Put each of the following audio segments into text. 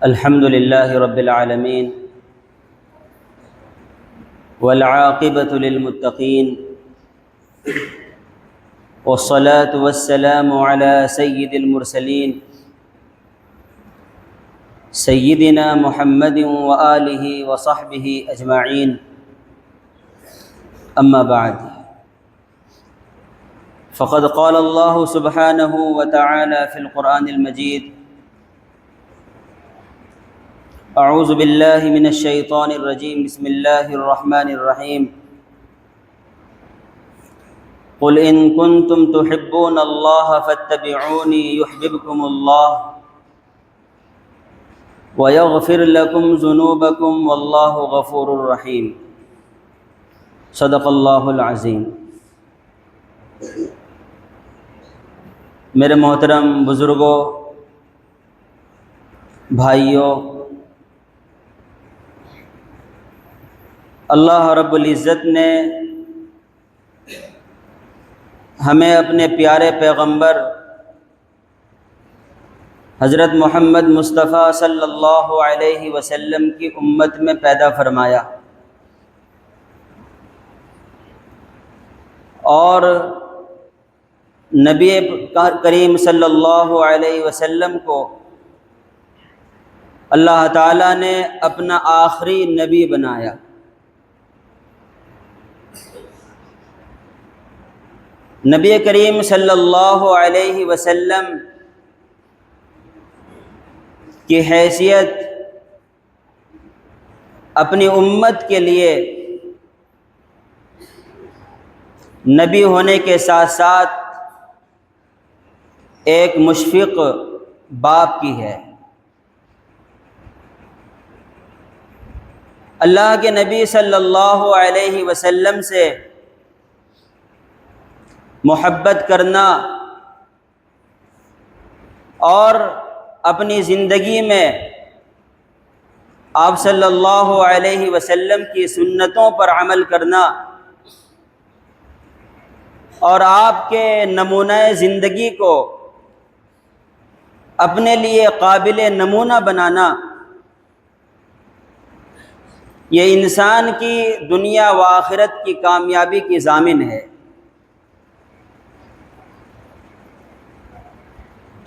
الحمد لله رب العالمين والعاقبة للمتقين والصلاة والسلام على سيد المرسلين سيدنا محمد وآله وصحبه أجمعين. أما بعد فقد قال الله سبحانه وتعالى في القرآن المجيد أعوذ بالله من الشيطان الرجيم. بسم الله الرحمن الرحيم. قل إن كنتم تحبون الله فاتبعوني يحببكم الله ويغفر لكم ذنوبكم والله غفور رحيم. صدق اللہ العظیم میرے محترم بزرگوں بھائیوں اللہ رب العزت نے ہمیں اپنے پیارے پیغمبر حضرت محمد مصطفیٰ صلی اللہ علیہ وسلم کی امت میں پیدا فرمایا اور نبی کریم صلی اللہ علیہ وسلم کو اللہ تعالیٰ نے اپنا آخری نبی بنایا۔ نبی کریم صلی اللہ علیہ وسلم کی حیثیت اپنی امت کے لیے نبی ہونے کے ساتھ ساتھ ایک مشفق باپ کی ہے۔ اللہ کے نبی صلی اللہ علیہ وسلم سے محبت کرنا اور اپنی زندگی میں آپ صلی اللہ علیہ وسلم کی سنتوں پر عمل کرنا اور آپ کے نمونہ زندگی کو اپنے لیے قابل نمونہ بنانا یہ انسان کی دنیا و آخرت کی کامیابی کی ضامن ہے۔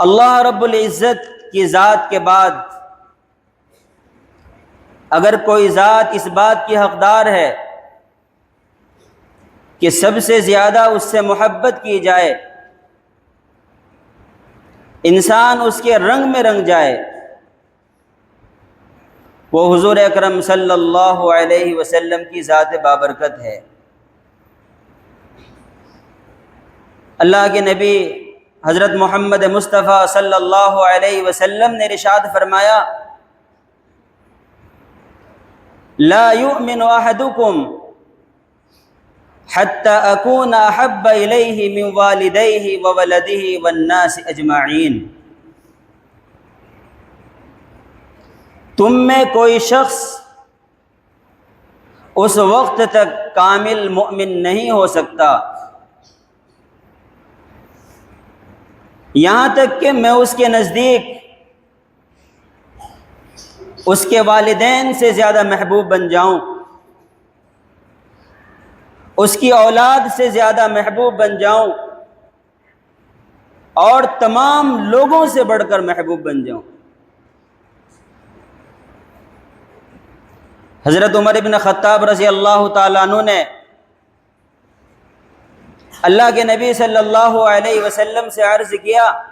اللہ رب العزت کی ذات کے بعد اگر کوئی ذات اس بات کی حقدار ہے کہ سب سے زیادہ اس سے محبت کی جائے، انسان اس کے رنگ میں رنگ جائے، وہ حضور اکرم صلی اللہ علیہ وسلم کی ذات بابرکت ہے۔ اللہ کے نبی حضرت محمد مصطفیٰ صلی اللہ علیہ وسلم نے رشاد فرمایا، لا يؤمن احدكم حتى اكون احب اليه من والديه وولده والناس اجمعين تم میں کوئی شخص اس وقت تک کامل مؤمن نہیں ہو سکتا۔ یہاں تک کہ میں اس کے نزدیک اس کے والدین سے زیادہ محبوب بن جاؤں، اس کی اولاد سے زیادہ محبوب بن جاؤں اور تمام لوگوں سے بڑھ کر محبوب بن جاؤں۔ حضرت عمر ابن خطاب رضی اللہ تعالیٰ عنہ نے اللہ کے نبی صلی اللہ علیہ وسلم سے عرض کیا،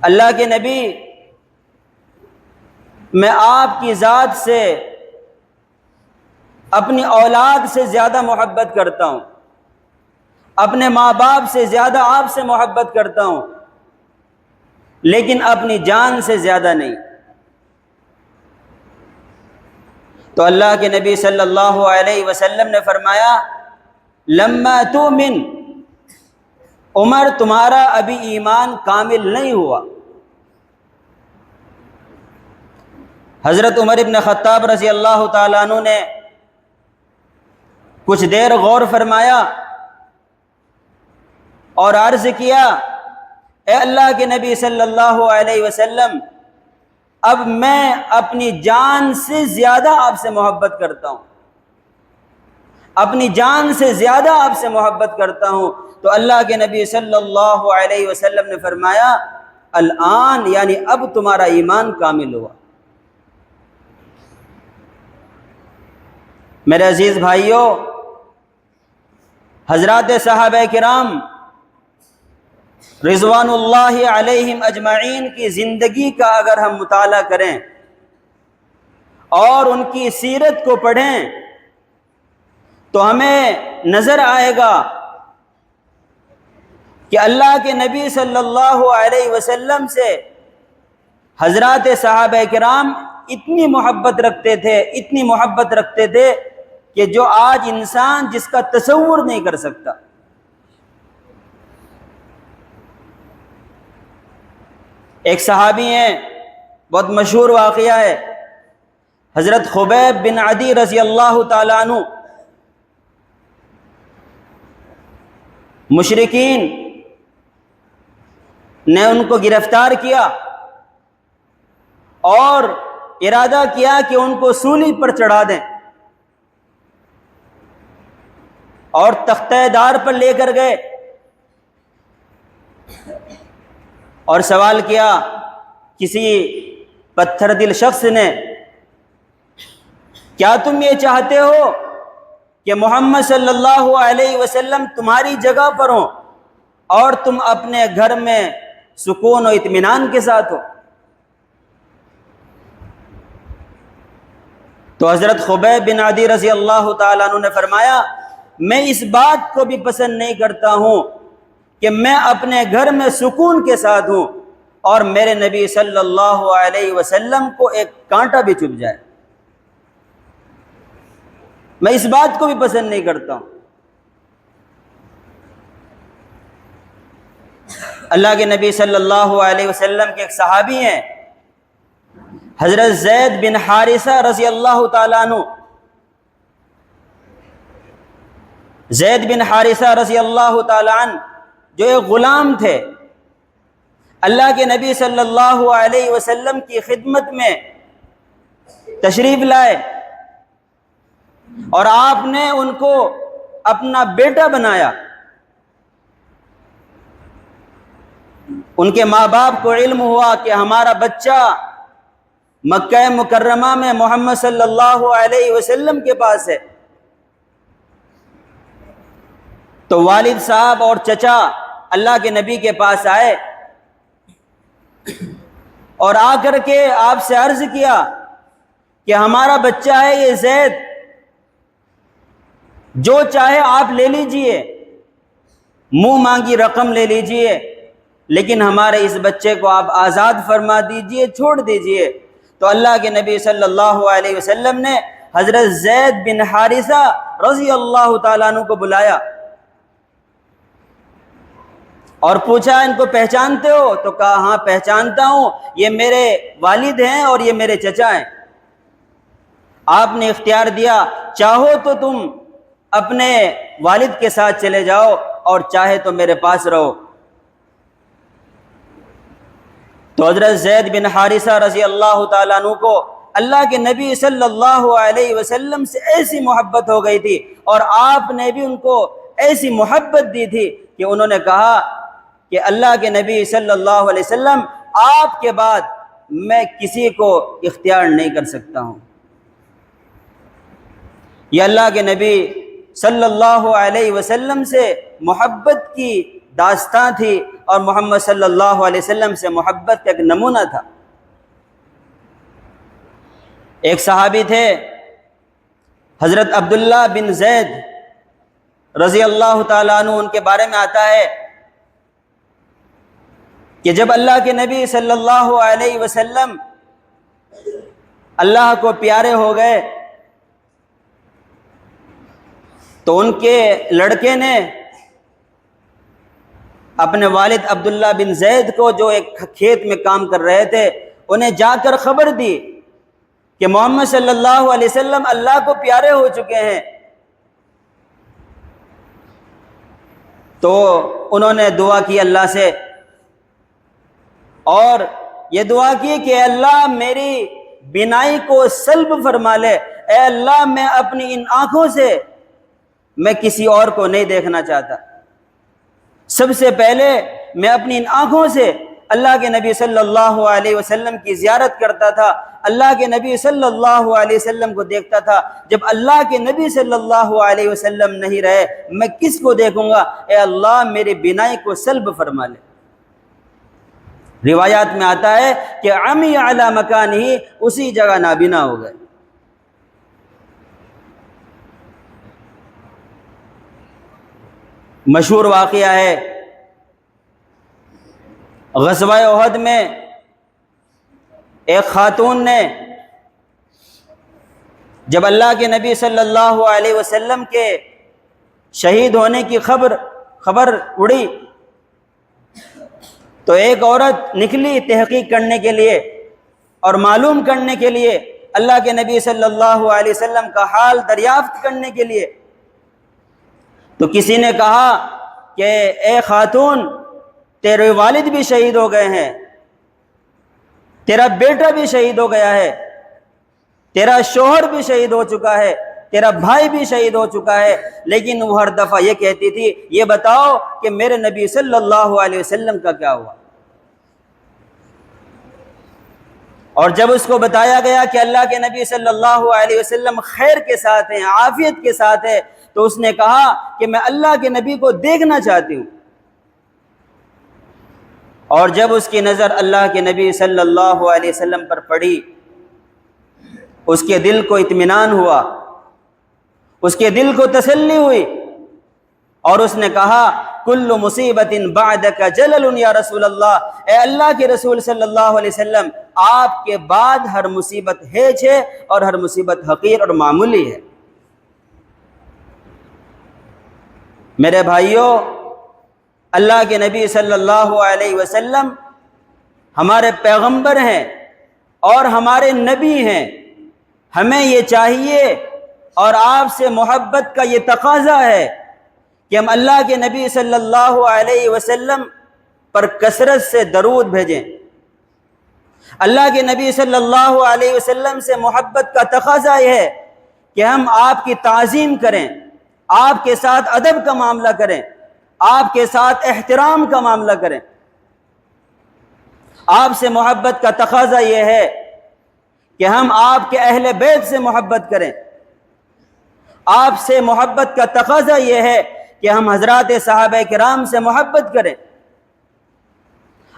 اللہ کے نبی، میں آپ کی ذات سے، اپنی اولاد سے زیادہ محبت کرتا ہوں۔ اپنے ماں باپ سے زیادہ آپ سے محبت کرتا ہوں۔ لیکن اپنی جان سے زیادہ نہیں۔ تو اللہ کے نبی صلی اللہ علیہ وسلم نے فرمایا لما تو من عمر تمہارا ابھی ایمان کامل نہیں ہوا۔ حضرت عمر ابن خطاب رضی اللہ تعالیٰ عنہ نے کچھ دیر غور فرمایا اور عرض کیا، اے اللہ کے نبی صلی اللہ علیہ وسلم، اب میں اپنی جان سے زیادہ آپ سے محبت کرتا ہوں۔ اپنی جان سے زیادہ آپ سے محبت کرتا ہوں۔ تو اللہ کے نبی صلی اللہ علیہ وسلم نے فرمایا، الان یعنی اب تمہارا ایمان کامل ہوا۔ میرے عزیز بھائیوں حضرات صحابہ کرام رضوان اللہ علیہم اجمعین کی زندگی کا اگر ہم مطالعہ کریں اور ان کی سیرت کو پڑھیں تو ہمیں نظر آئے گا کہ اللہ کے نبی صلی اللہ علیہ وسلم سے حضرات صحابہ کرام اتنی محبت رکھتے تھے، اتنی محبت رکھتے تھے کہ جو آج انسان جس کا تصور نہیں کر سکتا۔ ایک صحابی ہیں، بہت مشہور واقعہ ہے۔ حضرت خبیب بن عدی رضی اللہ تعالیٰ عنہ مشرقین نے ان کو گرفتار کیا اور ارادہ کیا کہ ان کو سولی پر چڑھا دیں اور تختہ دار پر لے کر گئے اور سوال کیا، کسی پتھر دل شخص نے، کیا تم یہ چاہتے ہو کہ محمد صلی اللہ علیہ وسلم تمہاری جگہ پر ہوں اور تم اپنے گھر میں سکون و اطمینان کے ساتھ ہو۔ تو حضرت خبیب بن عدی رضی اللہ تعالیٰ عنہ نے فرمایا، میں اس بات کو بھی پسند نہیں کرتا ہوں کہ میں اپنے گھر میں سکون کے ساتھ ہوں اور میرے نبی صلی اللہ علیہ وسلم کو ایک کانٹا بھی چپ جائے۔ میں اس بات کو بھی پسند نہیں کرتا ہوں۔ اللہ کے نبی صلی اللہ علیہ وسلم کے ایک صحابی ہیں۔ حضرت زید بن حارثہ رضی اللہ تعالیٰ عنہ۔ زید بن حارثہ رضی اللہ تعالیٰ عنہ جو ایک غلام تھے۔ اللہ کے نبی صلی اللہ علیہ وسلم کی خدمت میں تشریف لائے۔ اور آپ نے ان کو اپنا بیٹا بنایا۔ ان کے ماں باپ کو علم ہوا کہ ہمارا بچہ مکہ مکرمہ میں محمد صلی اللہ علیہ وسلم کے پاس ہے۔ تو والد صاحب اور چچا اللہ کے نبی کے پاس آئے۔ اور آ کر کے آپ سے عرض کیا کہ ہمارا بچہ ہے یہ زید۔ جو چاہے آپ لے لیجیے۔ منہ مانگی رقم لے لیجیے۔ لیکن ہمارے اس بچے کو آپ آزاد فرما دیجیے، چھوڑ دیجیے۔ تو اللہ کے نبی صلی اللہ علیہ وسلم نے حضرت زید بن حارثہ رضی اللہ تعالیٰ عنہ کو بلایا۔ اور پوچھا، ان کو پہچانتے ہو؟ تو کہا ہاں پہچانتا ہوں۔ یہ میرے والد ہیں اور یہ میرے چچا ہیں۔ آپ نے اختیار دیا، چاہو تو تم اپنے والد کے ساتھ چلے جاؤ اور چاہے تو میرے پاس رہو۔ تو حضرت زید بن حارثہ رضی اللہ تعالیٰ عنہ کو اللہ کے نبی صلی اللہ علیہ وسلم سے ایسی محبت ہو گئی تھی اور آپ نے بھی ان کو ایسی محبت دی تھی کہ انہوں نے کہا کہ اللہ کے نبی صلی اللہ علیہ وسلم، آپ کے بعد میں کسی کو اختیار نہیں کر سکتا ہوں۔ یہ اللہ کے نبی صلی اللہ علیہ وسلم سے محبت کی داستان تھی اور محمد صلی اللہ علیہ وسلم سے محبت کا ایک نمونہ تھا۔ ایک صحابی تھے، حضرت عبداللہ بن زید رضی اللہ تعالیٰ عنہ، ان کے بارے میں آتا ہے کہ جب اللہ کے نبی صلی اللہ علیہ وسلم اللہ کو پیارے ہو گئے تو ان کے لڑکے نے اپنے والد عبداللہ بن زید کو جو ایک کھیت میں کام کر رہے تھے، انہیں جا کر خبر دی کہ محمد صلی اللہ علیہ وسلم اللہ کو پیارے ہو چکے ہیں۔ تو انہوں نے دعا کی اللہ سے۔ اور یہ دعا کی کہ اے اللہ میری بینائی کو سلب فرما لے۔ اے اللہ میں اپنی ان آنکھوں سے میں کسی اور کو نہیں دیکھنا چاہتا۔ سب سے پہلے میں اپنی ان آنکھوں سے اللہ کے نبی صلی اللہ علیہ وسلم کی زیارت کرتا تھا۔ اللہ کے نبی صلی اللہ علیہ وسلم کو دیکھتا تھا۔ جب اللہ کے نبی صلی اللہ علیہ وسلم نہیں رہے، میں کس کو دیکھوں گا؟ اے اللہ، میرے بینائی کو سلب فرما لے۔ روایات میں آتا ہے کہ عمی اعلیٰ مکان ہی اسی جگہ نابینا ہو گئے۔ مشہور واقعہ ہے۔ غزوہ عہد میں ایک خاتون نے جب اللہ کے نبی صلی اللہ علیہ وسلم کے شہید ہونے کی خبر خبر اڑی تو ایک عورت نکلی تحقیق کرنے کے لیے اور معلوم کرنے کے لیے اللہ کے نبی صلی اللہ علیہ وسلم کا حال دریافت کرنے کے لیے تو کسی نے کہا کہ اے خاتون، تیرے والد بھی شہید ہو گئے ہیں، تیرا بیٹا بھی شہید ہو گیا ہے، تیرا شوہر بھی شہید ہو چکا ہے، تیرا بھائی بھی شہید ہو چکا ہے۔ لیکن وہ ہر دفعہ یہ کہتی تھی، یہ بتاؤ کہ میرے نبی صلی اللہ علیہ وسلم کا کیا ہوا؟ اور جب اس کو بتایا گیا کہ اللہ کے نبی صلی اللہ علیہ وسلم خیر کے ساتھ ہیں، عافیت کے ساتھ ہے تو اس نے کہا کہ میں اللہ کے نبی کو دیکھنا چاہتی ہوں۔ اور جب اس کی نظر اللہ کے نبی صلی اللہ علیہ وسلم پر پڑی، اس کے دل کو اطمینان ہوا۔ اس کے دل کو تسلی ہوئی۔ اور اس نے کہا، کل مصیبت بعدک جلل یا رسول اللہ اے اللہ کے رسول صلی اللہ علیہ وسلم، آپ کے بعد ہر مصیبت ہے چھے اور ہر مصیبت حقیر اور معمولی ہے۔ میرے بھائیوں اللہ کے نبی صلی اللہ علیہ وسلم ہمارے پیغمبر ہیں اور ہمارے نبی ہیں۔ ہمیں یہ چاہیے اور آپ سے محبت کا یہ تقاضا ہے کہ ہم اللہ کے نبی صلی اللہ علیہ وسلم پر کثرت سے درود بھیجیں۔ اللہ کے نبی صلی اللہ علیہ وسلم سے محبت کا تقاضا یہ ہے کہ ہم آپ کی تعظیم کریں۔ آپ کے ساتھ ادب کا معاملہ کریں، آپ کے ساتھ احترام کا معاملہ کریں۔ آپ سے محبت کا تقاضا یہ ہے کہ ہم آپ کے اہل بیت سے محبت کریں۔ آپ سے محبت کا تقاضا یہ ہے کہ ہم حضرات صحابہ کرام سے محبت کریں۔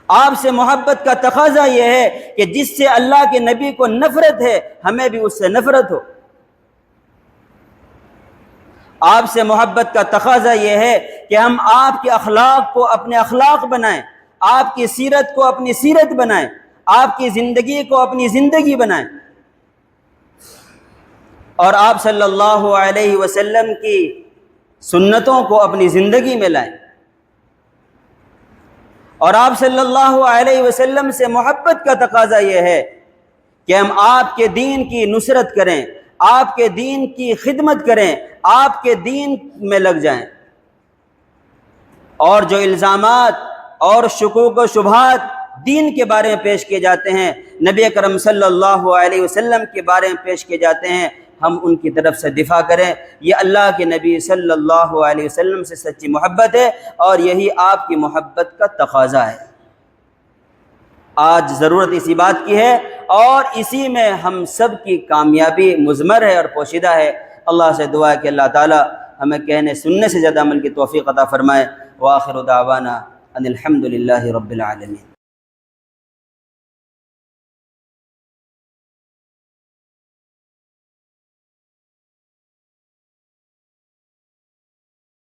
آپ سے محبت کا تقاضا یہ ہے کہ جس سے اللہ کے نبی کو نفرت ہے، ہمیں بھی اس سے نفرت ہو۔ آپ سے محبت کا تقاضا یہ ہے کہ ہم آپ کے اخلاق کو اپنے اخلاق بنائیں، آپ کی سیرت کو اپنی سیرت بنائیں، آپ کی زندگی کو اپنی زندگی بنائیں۔ اور آپ صلی اللہ علیہ وسلم کی سنتوں کو اپنی زندگی میں لائیں۔ اور آپ صلی اللہ علیہ وسلم سے محبت کا تقاضا یہ ہے کہ ہم آپ کے دین کی نصرت کریں۔ آپ کے دین کی خدمت کریں، آپ کے دین میں لگ جائیں۔ اور جو الزامات اور شکوک و شبہات دین کے بارے میں پیش کیے جاتے ہیں، نبی کرم صلی اللہ علیہ وسلم کے بارے میں پیش کیے جاتے ہیں، ہم ان کی طرف سے دفاع کریں۔ یہ اللہ کے نبی صلی اللہ علیہ وسلم سے سچی محبت ہے اور یہی آپ کی محبت کا تقاضا ہے۔ آج ضرورت اسی بات کی ہے اور اسی میں ہم سب کی کامیابی مضمر ہے اور پوشیدہ ہے۔ اللہ سے دعا ہے کہ اللہ تعالی ہمیں کہنے سننے سے زیادہ عمل کی توفیق عطا فرمائے۔ واخر دعوانا ان الحمد للہ رب العالمین۔